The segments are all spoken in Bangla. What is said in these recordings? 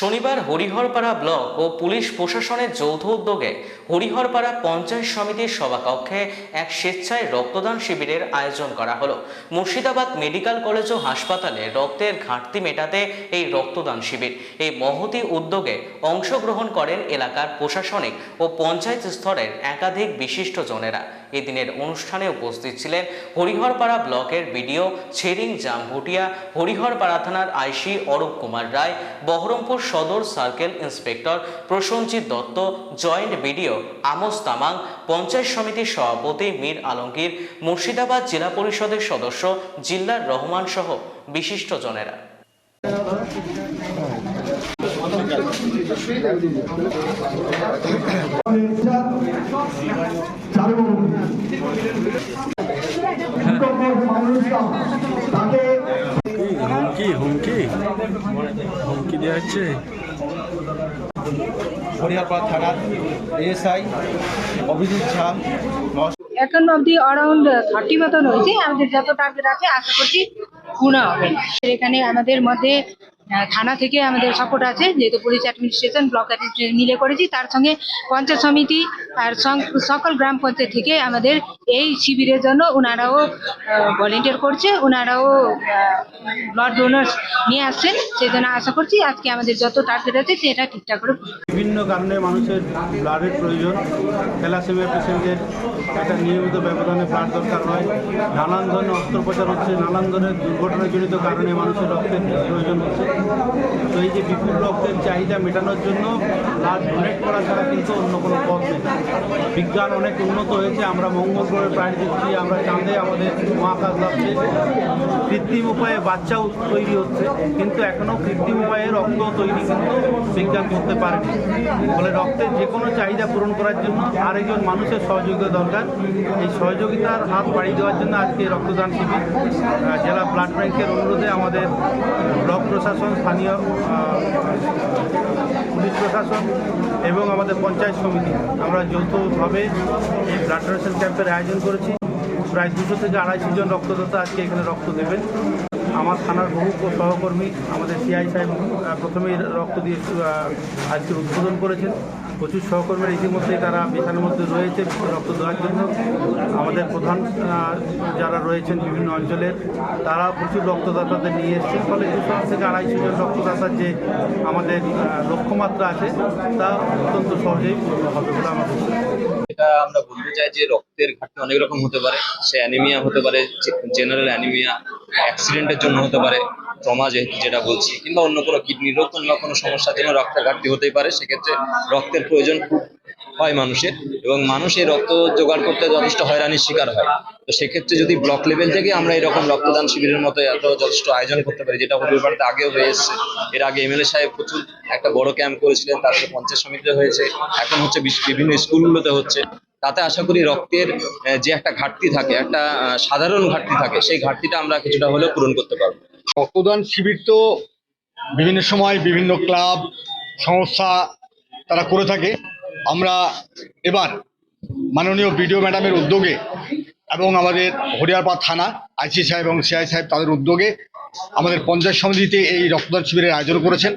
শনিবার হরিহরপাড়া ব্লক ও পুলিশ প্রশাসনের যৌথ উদ্যোগে হরিহরপাড়া পঞ্চায়েত সমিতির সভাকক্ষে এক স্বেচ্ছায় রক্তদান শিবিরের আয়োজন করা হলো। মুর্শিদাবাদ মেডিকেল কলেজ ও হাসপাতালে রক্তের ঘাটতি মেটাতে এই রক্তদান শিবির। এই মহতি উদ্যোগে অংশগ্রহণ করেন এলাকার প্রশাসনিক ও পঞ্চায়েত স্তরের একাধিক বিশিষ্ট জনেরা। এদিনের অনুষ্ঠানে উপস্থিত ছিলেন হরিহরপাড়া ব্লকের বিডিও ছেরিং জামভুটিয়া হরিহরপাড়া থানার আইসি Arup Kumar Roy, Baharampur Sadar circle inspector Prasenjit Dutta, joint BDO Amos Tamang, panchayat সমিতির সভাপতি মীর আলমগীর, মুর্শিদাবাদ জেলা পরিষদের সদস্য জিল্লার রহমান সহ বিশিষ্ট জনেরা তাকে হুমকি হুমকি। হুমকি দেওয়া হচ্ছে। হরিয়ারপাড়া থানার এএসআই অভিজিৎ ঝা এখন অবধি অরাউন্ড থার্টি মতন হয়েছে। আমাদের যত টার্গেট আছে আশা করছি হবে। এখানে আমাদের মধ্যে থানা থেকে আমাদের সাপোর্ট আছে। যেহেতু পুলিশ অ্যাডমিনিস্ট্রেশন ব্লক মিলে করেছি, তার সঙ্গে পঞ্চায়েত সমিতি আর সকল গ্রাম পঞ্চায়েত থেকে আমাদের এই শিবিরের জন্য ওনারাও ভলেন্টিয়ার করছে ওনারাও ব্লাড ডোনার্স নিয়ে আসছেন। সেই জন্য আশা করছি আজকে আমাদের যত টার্গেট আছে, সেটা ঠিকঠাক করে বিভিন্ন কারণে মানুষের ব্লাডের প্রয়োজন। থ্যালাসেমিয়া পেশেন্টদের একটা নিয়মিত ব্যবধানে ব্লাড দরকার হয়। নানান ধরনের অস্ত্রোপচার হচ্ছে নানান ধরনের দুর্ঘটনাজনিত কারণে মানুষের রক্তের প্রয়োজন হচ্ছে। তো এই যে বিপুল রক্তের চাহিদা মেটানোর জন্য ব্লাড ডোনেট করা ছাড়া কিন্তু অন্য কোনো পথ নেই। বিজ্ঞান অনেক উন্নত হয়েছে, আমরা মঙ্গল গ্রহে প্রায় দিচ্ছি আমরা চাঁদে আমাদের মহাকাশ লাগছে কৃত্রিম উপায়ে বাচ্চাও তৈরি হচ্ছে, কিন্তু এখনও কৃত্রিম উপায়ে রক্ত তৈরি কিন্তু বিজ্ঞান করতে পারেনি। ফলে রক্তের যে কোনো চাহিদা পূরণ করার জন্য আরেকজন মানুষের সহযোগিতা দরকার। এই সহযোগিতার হাত বাড়িয়ে দেওয়ার জন্য আজকে রক্তদান শিবির জেলা ব্লাড ব্যাংকের অনুরোধে আমাদের ব্লক প্রশাসন, স্থানীয় পুলিশ প্রশাসন এবং আমাদের পঞ্চায়েত সমিতি। আমরা যৌথভাবে এই ব্লাড ডোনেশন ক্যাম্পের আয়োজন করেছি। প্রায় দুশো থেকে আড়াইশো জন রক্তদাতা আজকে এখানে রক্ত দেবেন। আমার থানার বহু সহকর্মী, আমাদের সিআই সাহেব প্রথমেই রক্ত দিয়ে আজকে উদ্বোধন করেছেন। প্রচুর সহকর্মীরা ইতিমধ্যে তারা বিছানার মধ্যে রয়েছে রক্ত দেওয়ার জন্য। আমাদের প্রধান যারা রয়েছেন বিভিন্ন অঞ্চলের তারা প্রচুর রক্তদাতাদের নিয়ে এসেছেন ফলে দুশো থেকে আড়াইশো জন রক্তদাতার যে আমাদের লক্ষ্যমাত্রা আছে, তা অত্যন্ত সহজেই পূর্ণ হবে বলে আমার এটা আমরা বলতে চাই যে রক্তের ঘাটতি অনেক রকম হতে পারে, সে অ্যানিমিয়া হতে পারে জেনারেল অ্যানিমিয়া, অ্যাক্সিডেন্টের জন্য হতে পারে। ট্রমা যেটা বলছি, কিংবা অন্য কোনো কিডনি রোগ, কিংবা কোনো সমস্যার জন্য রক্তের ঘাটতি হতেই পারে, সেক্ষেত্রে রক্তের প্রয়োজন খুব হয় মানুষের, এবং মানুষ এই রক্ত জোগাড় করতে যথেষ্ট হয়রানির শিকার হয়। তো সেক্ষেত্রে যদি ব্লক লেভেল থেকে আমরা এরকম রক্তদান শিবিরের মতো এত যথেষ্ট আয়োজন করতে পারি, যেটা হরিবাড়িতে আগেও হয়ে এসেছে। এর আগে এমএলএ সাহেব প্রচুর একটা বড় ক্যাম্প করেছিলেন, তারপরে পঞ্চায়েত সমিতিতে হয়েছে, এখন হচ্ছে বিভিন্ন স্কুলগুলোতে হচ্ছে। তাতে আশা করি রক্তের যে একটা ঘাটতি থাকে, একটা সাধারণ ঘাটতি থাকে, সেই ঘাটতিটা আমরা কিছুটা হলেও পূরণ করতে পারব। রক্তদান শিবির তো বিভিন্ন সময় বিভিন্ন ক্লাব, সংস্থা তারা করে থাকে। আমরা এবার মাননীয় বিডিও ম্যাডামের উদ্যোগে এবং আমাদের হরিয়ারপাড় থানা, আইসি সাহেব এবং সিআই সাহেব তাদের উদ্যোগে আমাদের পঞ্চায়েত সমিতিতে এই রক্তদান শিবিরের আয়োজন করেছেন।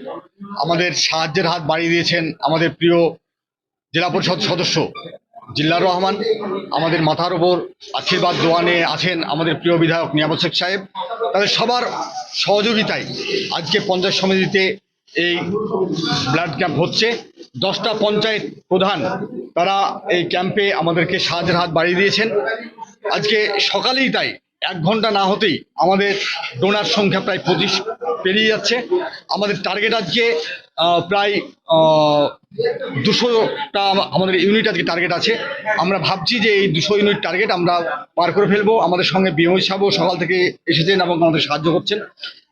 আমাদের সাহায্যের হাত বাড়িয়ে দিয়েছেন আমাদের প্রিয় জেলা পরিষদ সদস্য জিল্লার রহমান, আমাদের মাথার ওপর আশীর্বাদ দোয়ানে আছেন আমাদের প্রিয় বিধায়ক নিয়ামত শেখ সাহেব। তাদের সবার সহযোগিতায় আজকে পঞ্চায়েত সমিতিতে এই ব্লাড ক্যাম্প হচ্ছে। দশটা পঞ্চায়েত প্রধান, তারা এই ক্যাম্পে আমাদেরকে সাহায্যের হাত বাড়িয়ে দিয়েছেন। আজকে সকালেই তাই এক ঘণ্টা না হতেই আমাদের ডোনার সংখ্যা প্রায় পঁচিশ পেরিয়ে যাচ্ছে। আমাদের টার্গেট আজকে প্রায় দুশোটা আমাদের ইউনিট আজকে টার্গেট আছে। আমরা ভাবছি যে এই দুশো ইউনিট টার্গেট আমরা পার করে ফেলব। আমাদের সঙ্গে বিএমই সাহেবও সকাল থেকে এসেছেন এবং আমাদের সাহায্য করছেন।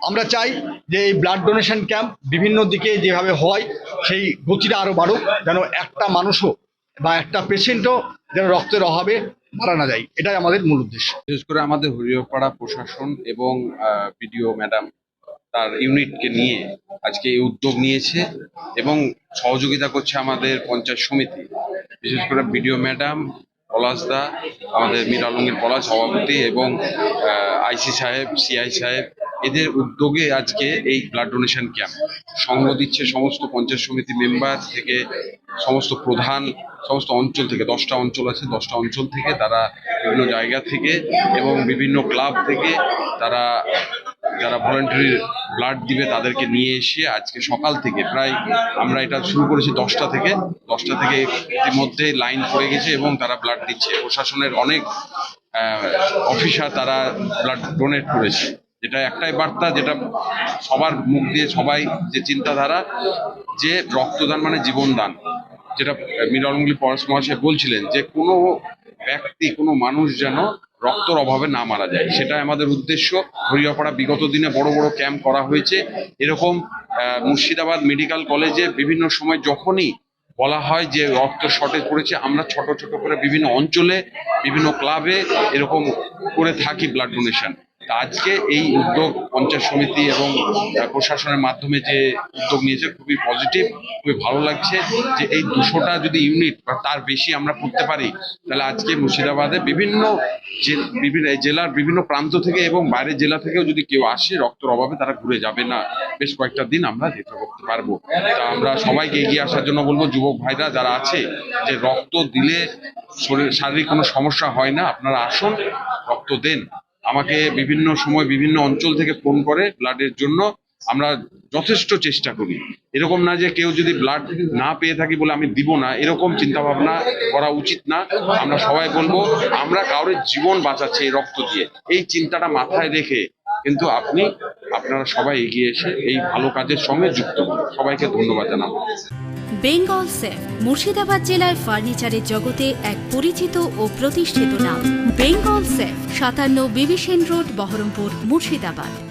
আমরা চাই যে এই ব্লাড ডোনেশন ক্যাম্প বিভিন্ন দিকে যেভাবে হয়, সেই গতিটা আরও বাড়ুক। যেন একটা মানুষও বা একটা পেশেন্টও যেন রক্তের অভাবে মারা না এটাই আমাদের মূল উদ্দেশ্য। বিশেষ করে আমাদের হরিয়াপাড়া প্রশাসন এবং বিডিও ম্যাডাম তার ইউনিটকে নিয়ে আজকে এই উদ্যোগ নিয়েছে এবং সহযোগিতা করছে আমাদের পঞ্চায়েত সমিতি। বিশেষ করে বিডিও ম্যাডাম পলাশদা আমাদের মীর আলমগীর পলাশ সভাপতি এবং আইসি সাহেব, সিআই সাহেব, এদের উদ্যোগে আজকে এই ব্লাড ডোনেশন ক্যাম্প। সঙ্গ দিচ্ছে সমস্ত পঞ্চায়েত সমিতি মেম্বার থেকে সমস্ত প্রধান, সমস্ত অঞ্চল থেকে, দশটা অঞ্চল আছে, দশটা অঞ্চল থেকে তারা বিভিন্ন জায়গা থেকে এবং বিভিন্ন ক্লাব থেকে তারা, যারা ভলেন্টারি ব্লাড দিবে তাদেরকে নিয়ে এসে আজকে সকাল থেকে প্রায় আমরা এটা শুরু করেছি দশটা থেকে দশটা থেকে ইতিমধ্যে লাইন পড়ে গেছে এবং তারা ব্লাড দিচ্ছে। প্রশাসনের অনেক অফিসার তারা ব্লাড ডোনেট করেছে। যেটা একটাই বার্তা, যেটা সবার মুখ দিয়ে সবাই যে চিন্তাধারা, যে রক্তদান মানে জীবনদান। যেটা মীর আলমগীর পরশ মহাশয় বলছিলেন যে কোনো ব্যক্তি, কোনো মানুষ যেন রক্তর অভাবে না মারা যায়। সেটা আমাদের উদ্দেশ্য। হরিয়াপাড়া বিগত দিনে বড় বড় ক্যাম্প করা হয়েছে। এরকম মুর্শিদাবাদ মেডিকেল কলেজে বিভিন্ন সময় যখনই বলা হয় যে রক্ত শর্টেজ পড়েছে, আমরা ছোট ছোট করে বিভিন্ন অঞ্চলে, বিভিন্ন ক্লাবে এরকম করে থাকি ব্লাড ডোনেশন আজকে এই উদ্যোগ পঞ্চায়েত সমিতি এবং প্রশাসনের মাধ্যমে যে উদ্যোগ নিয়েছে খুবই পজিটিভ খুবই ভালো লাগছে যে এই দুশোটা যদি ইউনিট বা তার বেশি আমরা করতে পারি, তাহলে আজকে মুর্শিদাবাদে বিভিন্ন বিভিন্ন জেলার বিভিন্ন প্রান্ত থেকে এবং বাইরের জেলা থেকেও যদি কেউ আসে, রক্তের অভাবে তারা ঘুরে যাবে না। বেশ কয়েকটা দিন আমরা যেতে করতে পারব। তা আমরা সবাইকে এগিয়ে আসার জন্য বলব, যুবক ভাইরা যারা আছে, যে রক্ত দিলে শরীর, শারীরিক কোনো সমস্যা হয় না, আপনারা আসুন, রক্ত দেন। আমাকে বিভিন্ন সময় বিভিন্ন অঞ্চল থেকে ফোন করে ব্লাডের জন্য। আমরা যথেষ্ট চেষ্টা করি। এরকম না যে কেউ যদি ব্লাড না পেয়ে থাকি বলে আমি দিব না। এরকম চিন্তা ভাবনা করা উচিত না। আমরা সবাই বলব, আমরা কাউরের জীবন বাঁচাচ্ছি এই রক্ত দিয়ে। এই চিন্তাটা মাথায় রেখে কিন্তু আপনি আপনারা সবাই এগিয়ে এসে এই ভালো কাজের সঙ্গে যুক্ত হন। সবাইকে ধন্যবাদ জানাব। বেঙ্গল সেফ, মুর্শিদাবাদ জেলায় ফার্নিচারের জগতে এক পরিচিত ও প্রতিষ্ঠিত নাম। বেঙ্গল সেফ, সাতান্ন বিবিসেন রোড, বহরমপুর, মুর্শিদাবাদ।